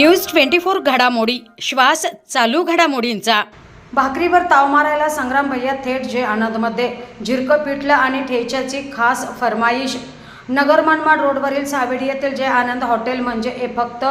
News twenty four घडामोडी श्वास चालू घडामोडींचा. भाकरीवर ताव मारायला संग्राम भैया थेट जे आनंदमध्ये झिरकं पिठलं आणि ठेच्याची खास फरमाईश नगर मनमाड रोडवरील सावेडी येथील जय आनंद हॉटेल म्हणजे हे फक्त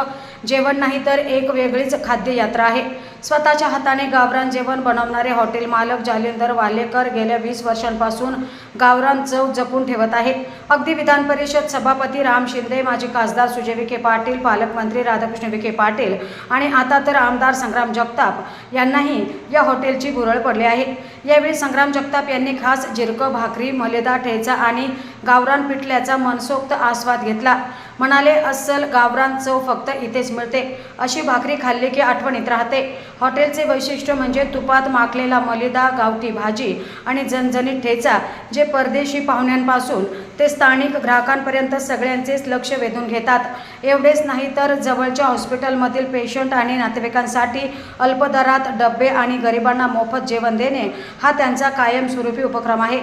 जेवण नाही तर एक वेगळीच खाद्ययात्रा आहे. स्वतःच्या हाताने गावरान जेवण बनवणारे हॉटेल मालक जालिंदर वालेकर गेल्या वीस वर्षांपासून गावरान चव जपून ठेवत आहेत. अगदी विधान परिषद सभापती राम शिंदे माजी खासदार सुजय विखे पाटील पालकमंत्री राधाकृष्ण विखे पाटील आणि आता तर आमदार संग्राम जगताप यांनाही या हॉटेलची भुरळ पडली आहे. यावेळी संग्राम जगताप यांनी खास जिरकं भाकरी मलेदा ठेचा आणि गावरान पिठल्याचा मनसोक्त आस्वाद घेतला. म्हणाले अस्सल गावरान चव फक्त इथेच मिळते. अशी भाकरी खाल्ली की आठवणीत राहते. हॉटेलचे वैशिष्ट्य म्हणजे तुपात माकलेला मलिदा गावठी भाजी आणि झणझणीत ठेचा जे परदेशी पाहुण्यांपासून ते स्थानिक ग्राहकांपर्यंत सगळ्यांचेच लक्ष वेधून घेतात. एवढेच नाही तर जवळच्या हॉस्पिटलमधील पेशंट आणि नातेवाईकांसाठी अल्पदरात डब्बे डबे आणि गरिबांना मोफत जेवण देणे हा त्यांचा कायमस्वरूपी उपक्रम आहे.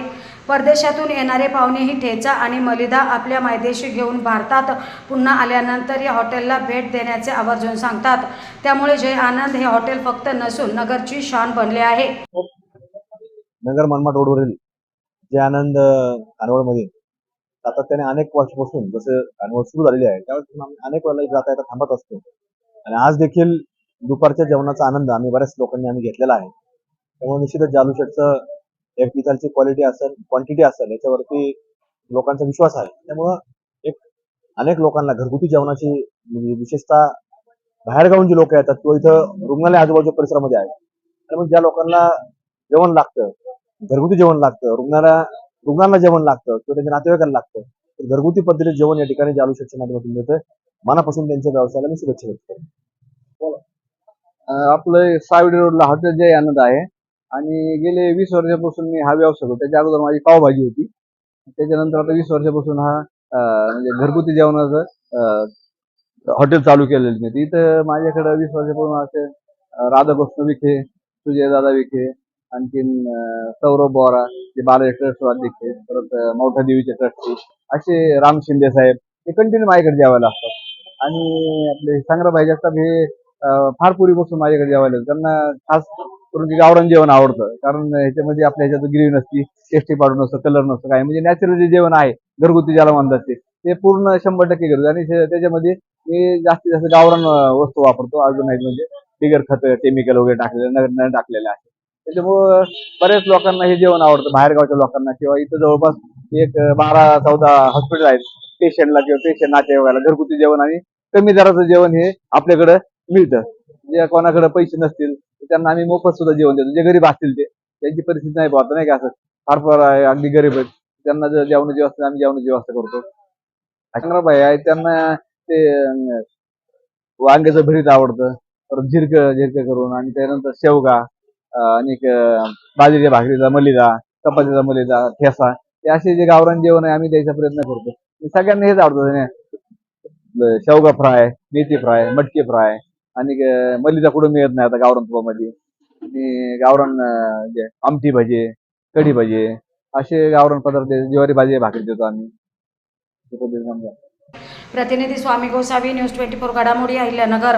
परदेशातून येणारे पाहुणेही ठेचा आणि मलिदा आपल्या मायदेशी घेऊन भारतात पुन्हा आल्यानंतर या हॉटेलला भेट देण्याचे आवर्जून सांगतात. त्यामुळे जय आनंद हे हॉटेल फक्त नसून नगरची शान बनले आहे. नगर मनमाड रोडवरील जय आनंद खानवळमध्ये सातत्याने अनेक वर्षापासून जसं खानवळ सुरू झालेली आहे त्यावेळेस आम्ही अनेक वेळेला जाता येता थांबत असतो. आणि आज देखील दुपारच्या जेवणाचा आनंद आम्ही बऱ्याच लोकांनी आम्ही घेतलेला आहे. त्यामुळे निश्चितच जालू शेटचं एक तिथलची क्वालिटी असेल क्वांटिटी असेल याच्यावरती लोकांचा विश्वास आहे. त्यामुळं एक अनेक लोकांना घरगुती जेवणाची म्हणजे विशेषतः बाहेरगावून जी लोक येतात किंवा इथं रुग्णालय आजूबाजू परिसरामध्ये आहे. त्यामुळे ज्या लोकांना जेवण लागतं घरगुती जेवण लागतं रुग्णाला रुग्णांना जेवण लागतं किंवा त्यांच्या नातेवाईकांना लागतं तर घरगुती पद्धतीने जेवण या ठिकाणी जालू शेटच्या माध्यमातून मिळतं मनापासून त्यांच्या व्यवसायाला मी शुभेच्छा व्यक्त करतो आपलं सावडी रोडला हॉटेल जय आनंद आहे. आणि गेले वीस वर्षापासून मी हा व्यवसाय करतो. त्याच्या अगोदर माझी पावभाजी होती. त्याच्यानंतर आता वीस वर्षापासून हा म्हणजे घरगुती जेवणाचं हॉटेल चालू केलेलं मी इथं माझ्याकडे वीस वर्षापासून असे राधाकृष्ण विखे सुजयदादा विखे आणखीन सौरभ बोरा जे बालाजी ट्रस्ट अध्यक्ष परत मोठ्या मौठा देवीचे ट्रस्टी असे राम शिंदे साहेब हे कंटिन्यू माझ्याकडे जेवायला असतात. आणि आपले संग्रामभाई जगताप हे फार पूर्वीपासून माझ्याकडे जेवायला त्यांना खास करून ते गावरान जेवण आवडतं. कारण ह्याच्यामध्ये आपल्या ह्याच्यात ग्रेव्ही नसती टेस्टी पाडू नसतं कलर नसतं काय म्हणजे नॅचरल जे जेवण आहे घरगुती ज्याला म्हणतात ते ते पूर्ण शंभर टक्के करतो आणि त्याच्यामध्ये मी जास्तीत जास्त गावरान वस्तू वापरतो. अजून एक म्हणजे बिगर खत केमिकल वगैरे टाकलेले न टाकलेलं आहे. त्याच्यामुळं बऱ्याच लोकांना हे जेवण आवडतं. बाहेरगावच्या लोकांना किंवा इथं जवळपास एक बारा चौदा हॉस्पिटल आहेत. पेशंटला किंवा पेशंट नातेवाईकाला घरगुती जेवण आणि कमी दराचं जेवण हे आपल्याकडं मिळतं. म्हणजे जे कोणाकडे पैसे नसतील त्यांना आम्ही मोफत सुद्धा जेवण देतो. जे गरीब असतील ते. त्यांची परिस्थिती नाही पाहत नाही का असं? फार फार आहे, अगदी गरीब आहेत. त्यांना जर जेवणाची व्यवस्था आम्ही जेवणाची व्यवस्था करतो. शंकरराव भाई आहे त्यांना ते वांग्याचं भरीत आवडतं. परत झिरकं झिरकं करून आणि त्यानंतर शेवगा आणि बाजरीच्या भाकरीचा मलिदा चपातीचा मलिदा ठेसा. हे असे जे गावरान जेवण आहे आम्ही द्यायचा प्रयत्न करतो. सगळ्यांना हेच आवडतं. शेवगा फ्राय मेथी फ्राय मटकी फ्राय आणि मल्लीचा मलिदा कुठं मिळत नाही आता गावरान तुपामध्ये. आणि गावरान जे आमटी भजे कढी भजे असे गावरान पदार्थ ज्वारी भाजी भाकरी देतो आम्ही. आम्ही प्रतिनिधी Swami Gosavi news twenty four घडामोडी अहिल्यानगर.